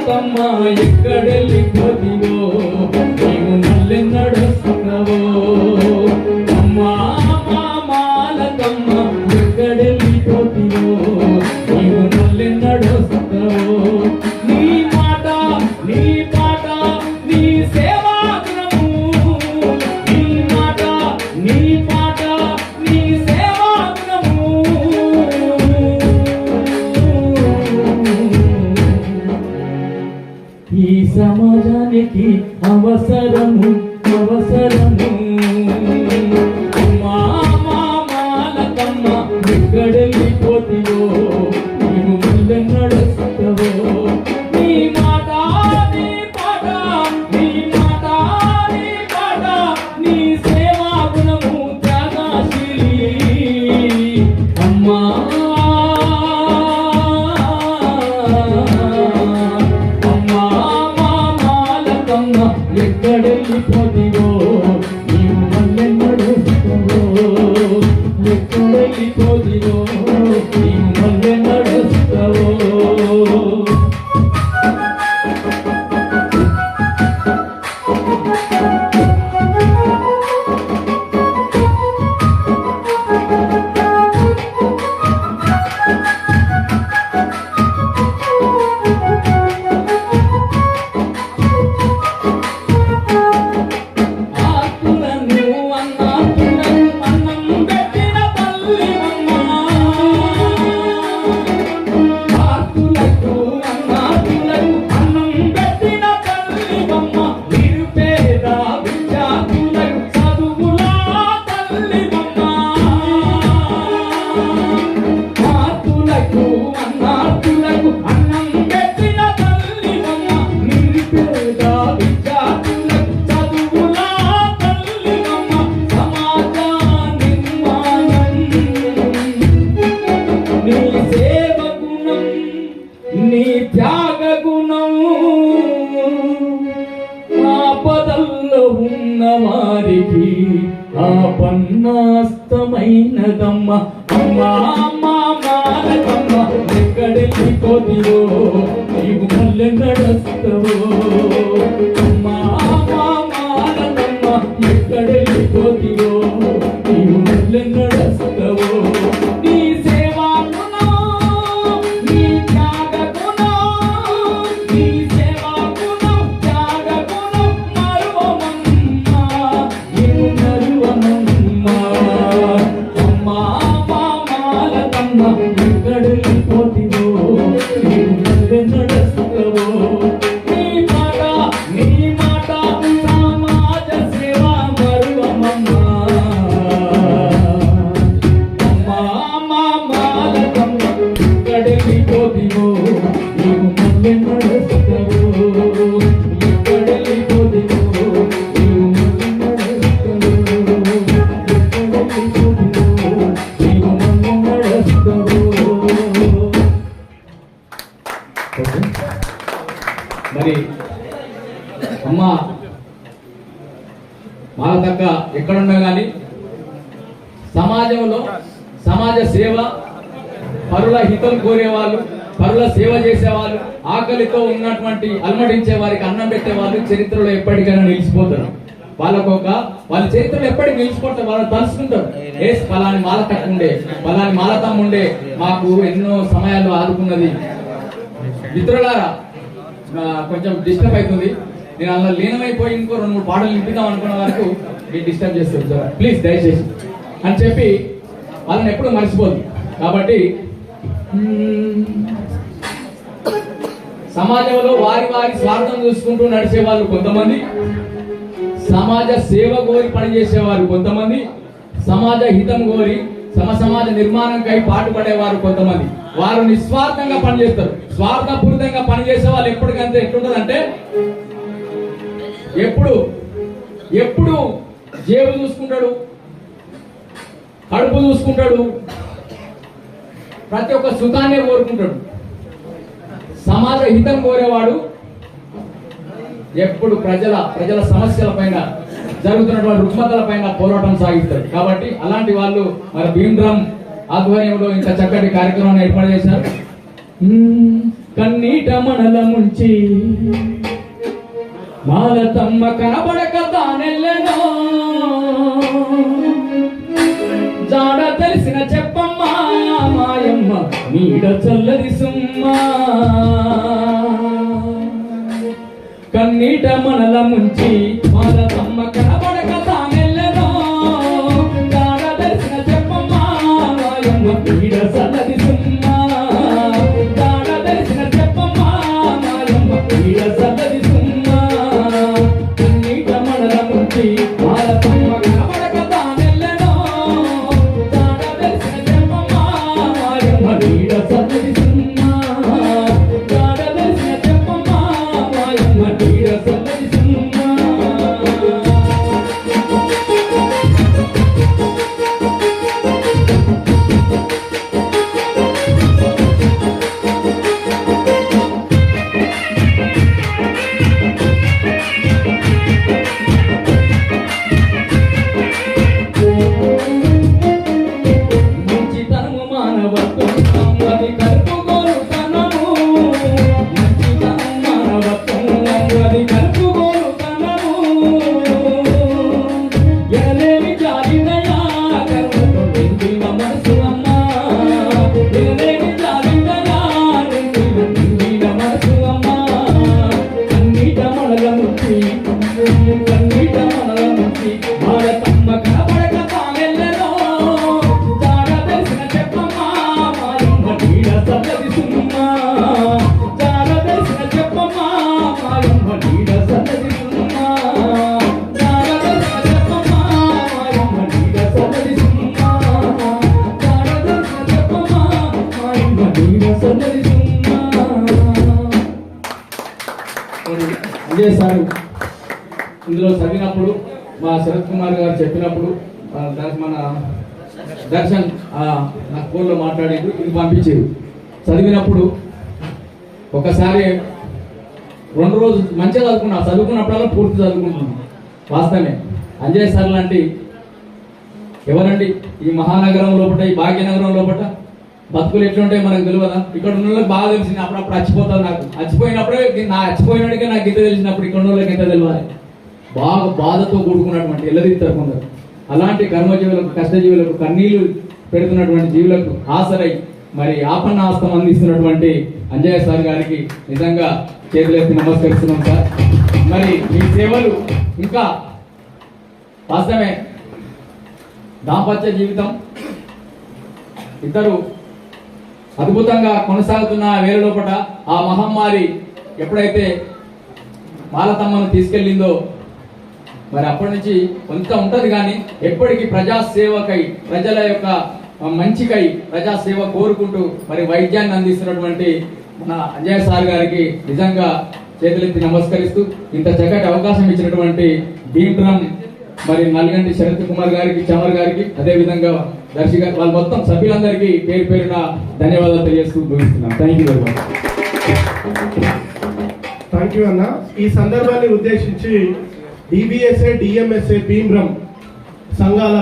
మాలకమ్మ ఎక్కడెళ్ళి నీవు సమాజానికి అవసరము అవసరము. మా మాలకమ్మ ఎక్కడెళ్ళిపోతివో ఎక్కడెళ్ళిపోతివో నీవు మళ్ళెన్నడుస్తావో ఎక్కడెళ్ళిపోతివో నీవు పన్నాస్తమైనదమ్మ అమ్మ అమ్మా మాలకమ్మ ఎక్కడెళ్ళిపోతివో నీవు మళ్ళీ నడుస్తావో. అమ్మ అమ్మ మాలకమ్మ ఎక్కడెళ్ళిపోతివో మరి అమ్మ మాలతక్క ఎక్కడున్నా కానీ సమాజంలో సమాజ సేవ పరుల హితం కోరేవాళ్ళు పరుల సేవ చేసేవాళ్ళు ఆకలితో ఉన్నటువంటి అల్మడించే వారికి అన్నం పెట్టే వాళ్ళు చరిత్రలో ఎప్పటికైనా నిలిచిపోతారు. వాళ్ళకు ఒక వాళ్ళ చరిత్రలో ఎప్పటికి నిలిచిపోతారు వాళ్ళు తలుసుకుంటారు ఏ పలాని మాలతక్క ఉండే పలాని మాలతమ్మ ఉండే మాకు ఎన్నో సమయాల్లో ఆదుకున్నది. మిత్రులారా కొంచెం డిస్టర్బ్ అవుతుంది. నేను అలా లీనమైపోయి ఇంకో రెండు మూడు పాటలు నింపుదాం అనుకున్న వరకు మీరు డిస్టర్బ్ చేస్తారు సార్ ప్లీజ్ దయచేసి. అని చెప్పి వాళ్ళని ఎప్పుడు మర్చిపోదు. కాబట్టి సమాజంలో వారి వారి స్వార్థం చూసుకుంటూ నడిచేవారు కొంతమంది సమాజ సేవ కోరి పనిచేసేవారు కొంతమంది సమాజ హితం కోరి సమ సమాజ నిర్మాణంకై పాటుపడేవారు కొంతమంది. వారు నిస్వార్థంగా పనిచేస్తారు. స్వార్థపూరితంగా పనిచేసే వాళ్ళు ఎప్పటికంతే ఎట్లుంటదంటే ఎప్పుడు ఎప్పుడు జేబు చూసుకుంటాడు కడుపు చూసుకుంటాడు ప్రతి ఒక్క సుఖాన్నే కోరుకుంటాడు. సమాజ హితం కోరేవాడు ఎప్పుడు ప్రజల ప్రజల సమస్యల పైన జరుగుతున్నటువంటి రుగ్మతల పైన పోరాటం సాగిస్తారు. కాబట్టి అలాంటి వాళ్ళు మరి భీమ్రామ్ ఆధ్వర్యంలో ఇంకా చక్కటి కార్యక్రమాన్ని ఏర్పాటు చేశారు. కన్నీట మనల ముంచి మాలతమ్మ కనబడక తానెల్లెనో. జాడ తెలిసిన చెప్పమ్మా మాయమ్మ నీడ చల్లది సుమ్మా. కన్నీట మనల ముంచి ఇదే సార్ ఇందులో చదివినప్పుడు మా శరత్ కుమార్ గారు చెప్పినప్పుడు మన దర్శన్ ఆ, నా ఫోన్లో మాట్లాడేది ఇది పంపించేది. చదివినప్పుడు ఒకసారి రెండు రోజులు మంచిగా చదువుకున్నా చదువుకున్నప్పుడల్లా పూర్తి చదువుకుంటున్నాను వాస్తవమే. అంజయ్ సార్ లాంటి ఎవరండి ఈ మహానగరం లోపల ఈ భాగ్యనగరం లోపల బతుకులు ఎట్లుంటాయి మనకు తెలియదా ఇక్కడ ఉన్న వాళ్ళకి బాగా తెలిసింది. అప్పుడప్పుడు చచ్చిపోతాను నాకు. చచ్చిపోయినప్పుడే నా చచ్చిపోయినాడికే నాకు ఇంత తెలిసినప్పుడు ఇక్కడ ఉన్న వాళ్ళకి ఎంత తెలియాలి బాగా బాధతో కూడుకున్నటువంటి ఎల్లదీస్తారు కొందరు. అలాంటి కర్మజీవులకు కష్టజీవులకు కన్నీళ్ళు పెడుతున్నటువంటి జీవులకు ఆసరై మరి ఆపన్న ఆస్తం అందిస్తున్నటువంటి అంజయ్య సార్ గారికి నిజంగా చేతులెత్తి నమస్కరిస్తున్నాం సార్. మరి మీ సేవలు ఇంకా వాస్తవమే. దాంపత్య జీవితం. ఇద్దరు అద్భుతంగా కొనసాగుతున్న వేల లోపల ఆ మహమ్మారి ఎప్పుడైతే మాలతమ్మను తీసుకెళ్ళిందో మరి అప్పటి నుంచి కొంత ఉంటుంది కానీ ఎప్పటికీ ప్రజాసేవకై ప్రజల యొక్క మంచికై ప్రజాసేవ కోరుకుంటూ మరి వైద్యాన్ని అందిస్తున్నటువంటి మన అంజయ్ సార్ గారికి నిజంగా చేతులెత్తి నమస్కరిస్తూ ఇంత చక్కటి అవకాశం ఇచ్చినటువంటి భీమ్రామ్ మరి నల్గంటి శరత్ కుమార్ గారికి చమర్ గారికి అదే విధంగా దర్శి గారు వాళ్ళ మొత్తం సభ్యులందరికీ పేరు పేరున ధన్యవాదాలు తెలియజేస్తూ ముగిస్తున్నాం. Thank you very much thank you అన్న. ఈ సందర్భాన్ని ఉద్దేశించి డిబిఎస్ఏ డిఎంఎస్ఏ భీమ్రం సంఘాల